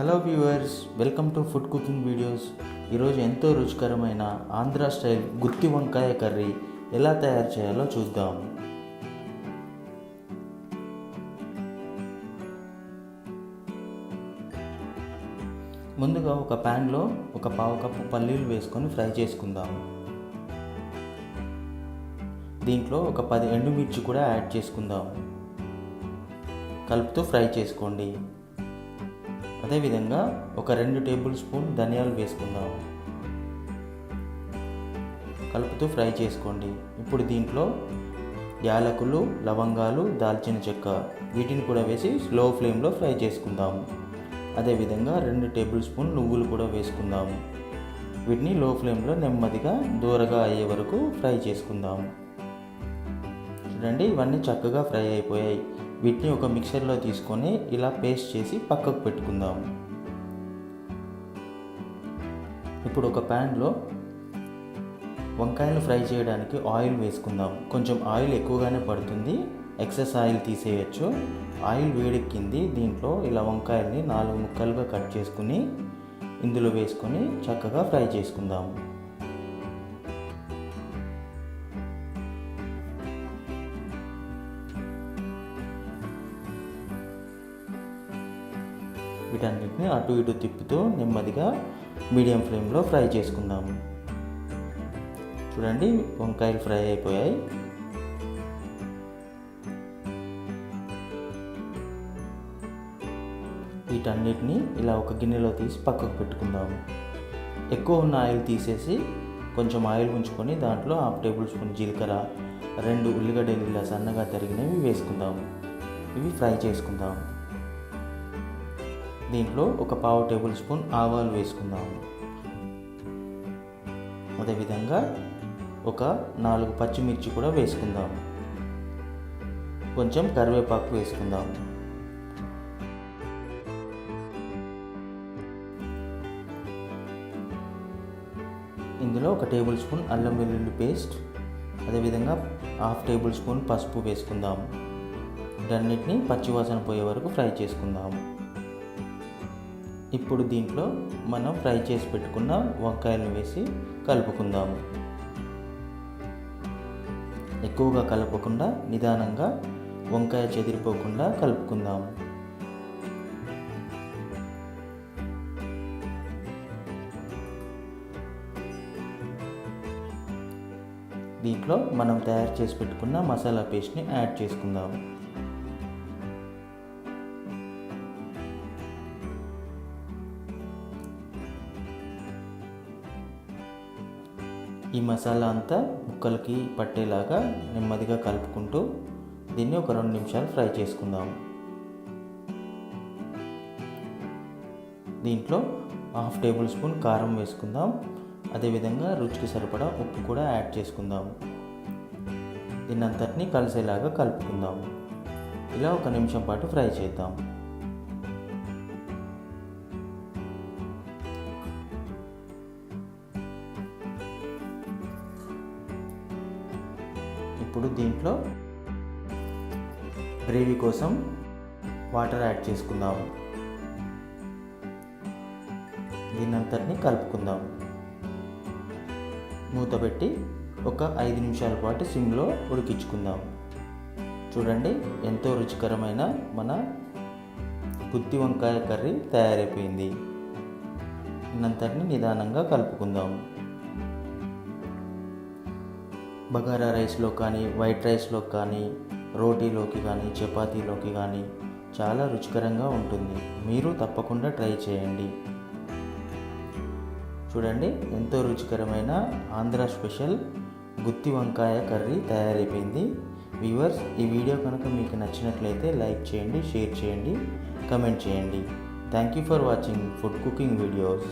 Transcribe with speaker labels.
Speaker 1: Hello viewers welcome to food cooking videos. ఈరోజు ఎంతో రుచికరమైన ఆంధ్ర స్టైల్ గుత్తి వంకాయ కర్రీ ఎలా తయారు చేయాలో చూద్దాం. ముందుగా ఒక ప్యాన్లో ఒక పావు కప్పు పల్లీలు వేసుకొని ఫ్రై చేసుకుందాం. దీంట్లో ఒక పది ఎండుమిర్చి కూడా యాడ్ చేసుకుందాం. కలుపుతూ ఫ్రై చేసుకోండి. అదేవిధంగా ఒక రెండు టేబుల్ స్పూన్ ధనియాలు వేసుకుందాం. కలుపుతూ ఫ్రై చేసుకోండి. ఇప్పుడు దీంట్లో యాలకులు లవంగాలు దాల్చిన చెక్క వీటిని కూడా వేసి స్లో ఫ్లేమ్లో ఫ్రై చేసుకుందాం. అదేవిధంగా రెండు టేబుల్ స్పూన్ నువ్వులు కూడా వేసుకుందాం. వీటిని లో ఫ్లేమ్లో నెమ్మదిగా దూరగా అయ్యే వరకు ఫ్రై చేసుకుందాం. చూడండి ఇవన్నీ చక్కగా ఫ్రై అయిపోయాయి. వీటిని ఒక మిక్సర్లో తీసుకొని ఇలా పేస్ట్ చేసి పక్కకు పెట్టుకుందాం. ఇప్పుడు ఒక ప్యాన్లో వంకాయలు ఫ్రై చేయడానికి ఆయిల్ వేసుకుందాం. కొంచెం ఆయిల్ ఎక్కువగానే పడుతుంది. ఎక్సెస్ ఆయిల్ తీసేయచ్చు. ఆయిల్ వేడెక్కింది. దీంట్లో ఇలా వంకాయల్ని నాలుగు ముక్కలుగా కట్ చేసుకుని ఇందులో వేసుకొని చక్కగా ఫ్రై చేసుకుందాము వీటన్నిటిని అటు ఇటు తిప్పుతూ నెమ్మదిగా మీడియం ఫ్లేమ్లో ఫ్రై చేసుకుందాము చూడండి వంకాయలు ఫ్రై అయిపోయాయి. వీటన్నిటిని ఇలా ఒక గిన్నెలో తీసి పక్కకు పెట్టుకుందాము ఎక్కువ ఉన్న ఆయిల్ తీసేసి కొంచెం ఆయిల్ ఉంచుకొని దాంట్లో హాఫ్ టేబుల్ స్పూన్ జీలకర్ర రెండు ఉల్లిగడ్డలు ఇలా సన్నగా తరిగినవి వేసుకుందాము ఇవి ఫ్రై చేసుకుందాము దీంట్లో ఒక పావు టేబుల్ స్పూన్ ఆవాలు వేసుకుందాము. అదేవిధంగా ఒక నాలుగు పచ్చిమిర్చి కూడా వేసుకుందాం కొంచెం కరివేపాకు వేసుకుందాం ఇందులో ఒక టేబుల్ స్పూన్ అల్లం వెల్లుల్లి పేస్ట్ అదేవిధంగా హాఫ్ టేబుల్ స్పూన్ పసుపు వేసుకుందాం వీటన్నిటిని పచ్చివాసన పోయే వరకు ఫ్రై చేసుకుందాం ఇప్పుడు దీంట్లో మనం ఫ్రై చేసి పెట్టుకున్న వంకాయలను వేసి కలుపుకుందాము. ఎక్కువగా కలపకుండా నిదానంగా వంకాయ చెదిరిపోకుండా కలుపుకుందాము. దీంట్లో మనం తయారు చేసి పెట్టుకున్న మసాలా పేస్ట్ని యాడ్ చేసుకుందాము. ఈ మసాలా అంతా ముక్కలకి పట్టేలాగా నెమ్మదిగా కలుపుకుంటూ దీన్ని ఒక రెండు నిమిషాలు ఫ్రై చేసుకుందాం. దీంట్లో హాఫ్ టేబుల్ స్పూన్ కారం వేసుకుందాం. అదేవిధంగా రుచికి సరిపడా ఉప్పు కూడా యాడ్ చేసుకుందాం. దీన్నంతటిని కలిసేలాగా కలుపుకుందాం. ఇలా ఒక నిమిషం పాటు ఫ్రై చేద్దాం. ఇప్పుడు దీంట్లో గ్రేవీ కోసం వాటర్ యాడ్ చేసుకుందాం. దీనంతటిని కలుపుకుందాం. మూత పెట్టి ఒక ఐదు నిమిషాల పాటు సిమ్లో ఉడికించుకుందాం. చూడండి ఎంతో రుచికరమైన మన గుత్తి వంకాయ కర్రీ తయారైపోయింది. దీనంతటిని నిదానంగా కలుపుకుందాం. బగారా రైస్లో కానీ వైట్ రైస్లో కానీ రోటీలోకి కానీ చపాతీలోకి కానీ చాలా రుచికరంగా ఉంటుంది. మీరు తప్పకుండా ట్రై చేయండి. చూడండి ఎంతో రుచికరమైన ఆంధ్ర స్పెషల్ గుత్తి వంకాయ కర్రీ తయారైపోయింది. వ్యూవర్స్ ఈ వీడియో కనుక మీకు నచ్చినట్లయితే లైక్ చేయండి షేర్ చేయండి కమెంట్ చేయండి. Thank you for watching food cooking videos.